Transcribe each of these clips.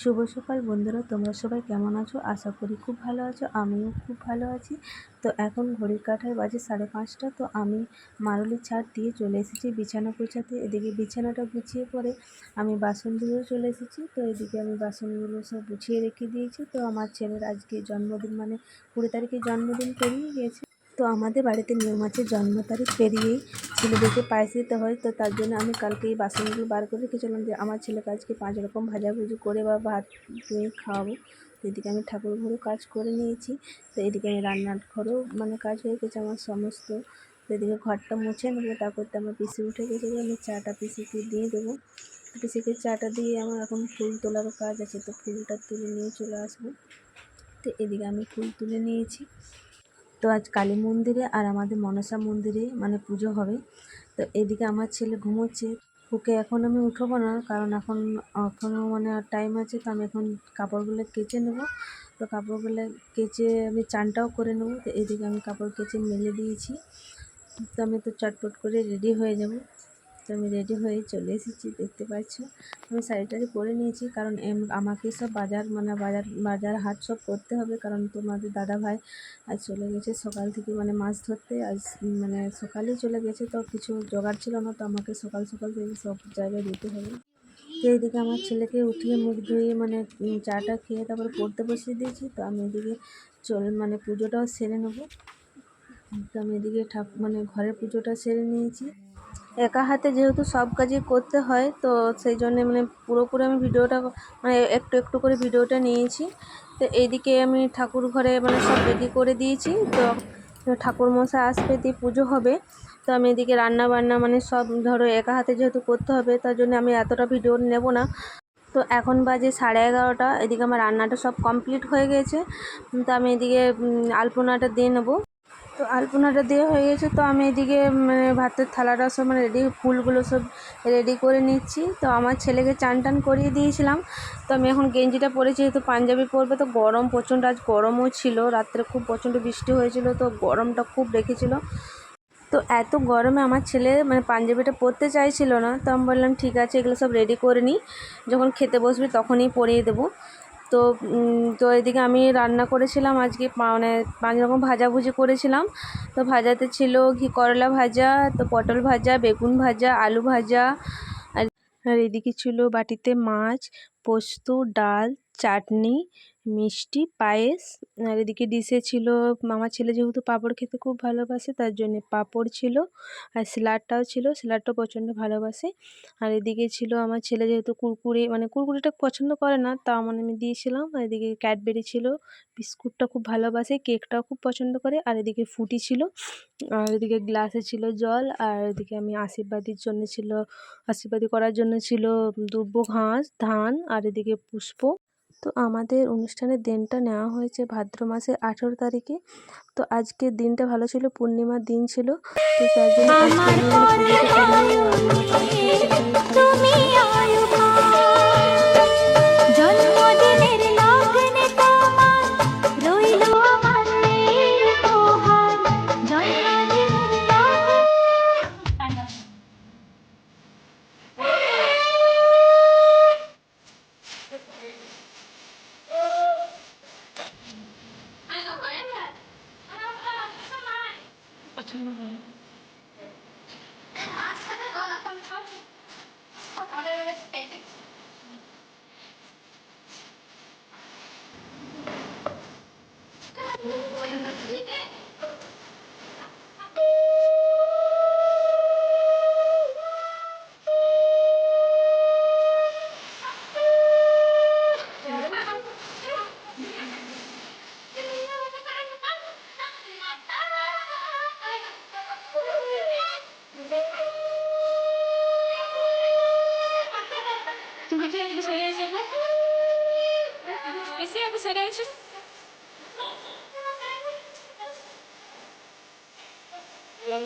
শুভ সকাল বন্ধুরা, তোমরা সবাই কেমন আছো? আশা করি খুব ভালো আছো, আমিও খুব ভালো আছি। তো এখন ঘড়ির কাঠায় বাজে সাড়ে পাঁচটা, তো আমি মারুলির ছাদ দিয়ে চলে এসেছি বিছানা গোছাতে। এদিকে বিছানাটা গুছিয়ে পরে আমি বাসন ধুয়েও চলে এসেছি, তো এদিকে আমি বাসনগুলো সব গুছিয়ে রেখে দিয়েছি। তো আমার ছেলের আজকে জন্মদিন মানে কুড়ি তারিখে জন্মদিন পেরিয়ে গিয়েছে তো আমাদের বাড়িতে নিয়ম আছে, জন্ম তারিখ পেরিয়েই ছেলেদেরকে পায়েস দিতে হয়, তো তার জন্য আমি কালকে এই বাসনগুলো বার করে রেখেছিলাম যে আমার ছেলেকে আজকে পাঁচ রকম ভাজাভুজি করে বা ভাত দিয়ে খাওয়াবো। এদিকে আমি ঠাকুর ঘরেও কাজ করে নিয়েছি, তো এদিকে আমি রান্নার ঘরেও মানে কাজ হয়ে গেছে আমার সমস্ত। তো এদিকে ঘরটা মুছে নেব, তারপর তো আমার পিসি উঠে গেছে আমি চাটা পিসিকে দিয়ে দেবো। পিসিকে চাটা দিয়ে আমার এখন ফুল তোলারও কাজ আছে, তো ফুলটা তুলে নিয়ে চলে আসব। তো এদিকে আমি ফুল তুলে নিয়েছি। তো আজ কালী মন্দিরে আর আমাদের মনসা মন্দিরে মানে পুজো হবে। তো এদিকে আমার ছেলে ঘুমোচ্ছে। ওকে এখন আমি উঠবো না, কারণ এখন এখনও মানে টাইম আছে, তো আমি এখন কাপড়গুলো কেচে নেব। তো কাপড়গুলো কেচে আমি চানটাও করে নেব। তো এদিকে আমি কাপড় কেচে মেলে দিয়েছি। তো আমি তো চটপট করে রেডি হয়ে যাব। তো আমি রেডি হয়ে চলে এসেছি, দেখতে পাচ্ছ? আমি শাড়ি টাড়ি পরে নিয়েছি, কারণ আমাকে সব বাজার মানে বাজার বাজার হাট সব করতে হবে, কারণ তোমাদের দাদা ভাই আজ চলে গেছে সকাল থেকে মানে মাছ ধরতে, আজ মানে সকালেই চলে গেছে, তো কিছু জোগাড় ছিল না, তো আমাকে সকাল সকাল থেকে সব জায়গায় দিতে হবে। তো এইদিকে আমার ছেলেকে উঠিয়ে মুখ ধুয়ে মানে চাটা খেয়ে তারপরে পড়তে বসিয়ে দিয়েছি, তো আমি এদিকে চল মানে পুজোটাও সেরে নেব। তো আমি এদিকে ঠাকুর মানে ঘরের পুজোটা সেরে নিয়েছি। একা হাতে যেহেতু সব কাজই করতে হয়, তো সেই জন্যে মানে পুরোপুরি আমি ভিডিওটা মানে একটু একটু করে ভিডিওটা নিয়েছি। তো এইদিকে আমি ঠাকুর ঘরে মানে সব রেডি করে দিয়েছি। তো ঠাকুর মশাই আসবে, দিয়ে পুজো হবে। তো আমি এদিকে রান্না বান্না মানে সব ধরো একা হাতে যেহেতু করতে হবে, তার জন্য আমি এতটা ভিডিও নেব না। তো এখন বাজে সাড়ে এগারোটা, এদিকে আমার রান্নাটা সব কমপ্লিট হয়ে গেছে। তো আমি এদিকে আলপনাটা দিয়ে নেব। আলপনাটা দেওয়া হয়ে গেছে, তো আমি এদিকে মানে ভাতের থালাটা সব মানে রেডি ফুলগুলো সব রেডি করে নিচ্ছি। তো আমার ছেলেকে চান টান করিয়ে দিয়েছিলাম, তো আমি এখন গেঞ্জিটা পরেছি, যেহেতু পাঞ্জাবি পরবে, তো গরম প্রচণ্ড, আজ গরমও ছিল, রাত্রে খুব প্রচণ্ড বৃষ্টি হয়েছিল, তো গরমটা খুব রেখেছিল। তো এত গরমে আমার ছেলে মানে পাঞ্জাবিটা পরতে চাইছিল না, তো আমি বললাম, ঠিক আছে, এগুলো সব রেডি করে নিই যখন খেতে বসবি তখনই পরিয়ে দেবো। তো তো এদিকে আমি রান্না করেছিলাম আজকে মানে পাঁচ রকম ভাজাভুজি করেছিলাম। তো ভাজাতে ছিল ঘি করলা ভাজা, তো পটল ভাজা, বেগুন ভাজা, আলু ভাজা, আর এদিকে ছিল বাটিতে মাছ, পোস্ত, ডাল চাটনি, মিষ্টি, পায়েস। আর এদিকে ডিশে ছিল আমার ছেলে যেহেতু পাঁপড় খেতে খুব ভালোবাসে, তার জন্যে পাঁপড় ছিল। আর স্যালাডটাও ছিল স্যালাডটাও প্রচণ্ড ভালোবাসে। আর এদিকে ছিল আমার ছেলে যেহেতু কুরকুরে মানে কুরকুরেটা পছন্দ করে না তা মানে আমি দিয়েছিলাম। আর এদিকে ক্যাডবেরি ছিল, বিস্কুটটা খুব ভালোবাসে, কেকটাও খুব পছন্দ করে। আর এদিকে ফুটি ছিল, আর এদিকে গ্লাসে ছিল জল। আর এদিকে আমি আশীর্বাদের জন্য ছিল, আশীর্বাদী করার জন্য ছিল দুব্বো ঘাস, ধান, আর এদিকে পুষ্প। তো আমাদের অনুষ্ঠানের দিনটা নেওয়া হয়েছে ভাদ্র মাসের আঠেরো তারিখে। তো আজকের দিনটা ভালো ছিল, পূর্ণিমার দিন ছিল। তো তার জন্য Diego Cerejo. Yeah,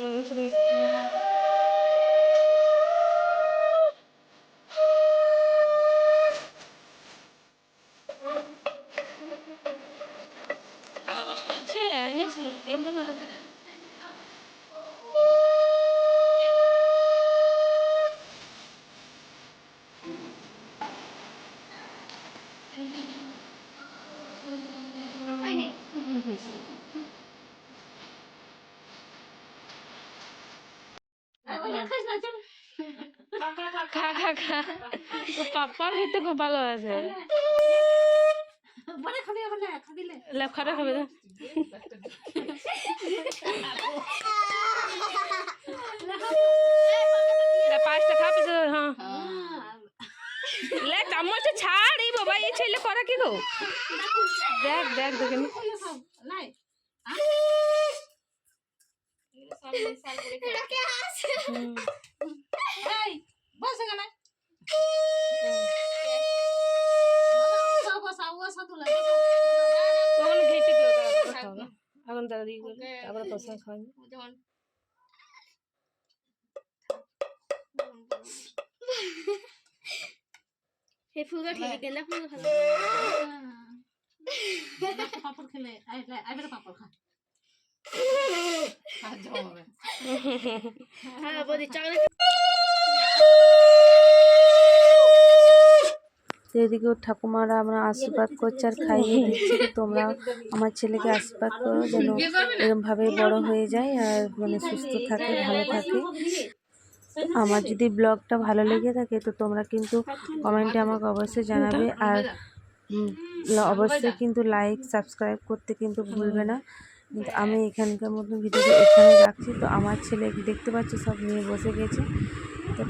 it's a খা খা খা তো পাপার খেতে খুব ভালো আছে। লেপ খাটা খাবে তো পাঁচটা তো হ্যাঁ লে চামচটা ছাড় এই বাবা এই ছেলে করা কি গো দেখ দেখ তখন তারপরে কষা এই সেই ফুলগুলো খেলে গেন্দা ফুল ভালো পাপড় খেলে আইবে পাপড় খা। হ্যাঁ বলি চকলেট তো এদিকে ওর ঠাকুমারা আমরা আশীর্বাদ করছে আর খাইয়ে দিচ্ছে তোমরা আমার ছেলেকে আশীর্বাদ করো যেন এরমভাবে বড় হয়ে যায় আর মানে সুস্থ থাকে ভালো থাকে। আমার যদি ব্লগটা ভালো লেগে থাকে তো তোমরা কিন্তু কমেন্টে আমাকে অবশ্যই জানাবে আর অবশ্যই কিন্তু লাইক সাবস্ক্রাইব করতে কিন্তু ভুলবে না। কিন্তু আমি এখানকার মতন ভিডিওটা এখানে রাখছি। তো আমার ছেলে দেখতে পাচ্ছি সব নিয়ে বসে গেছে। তো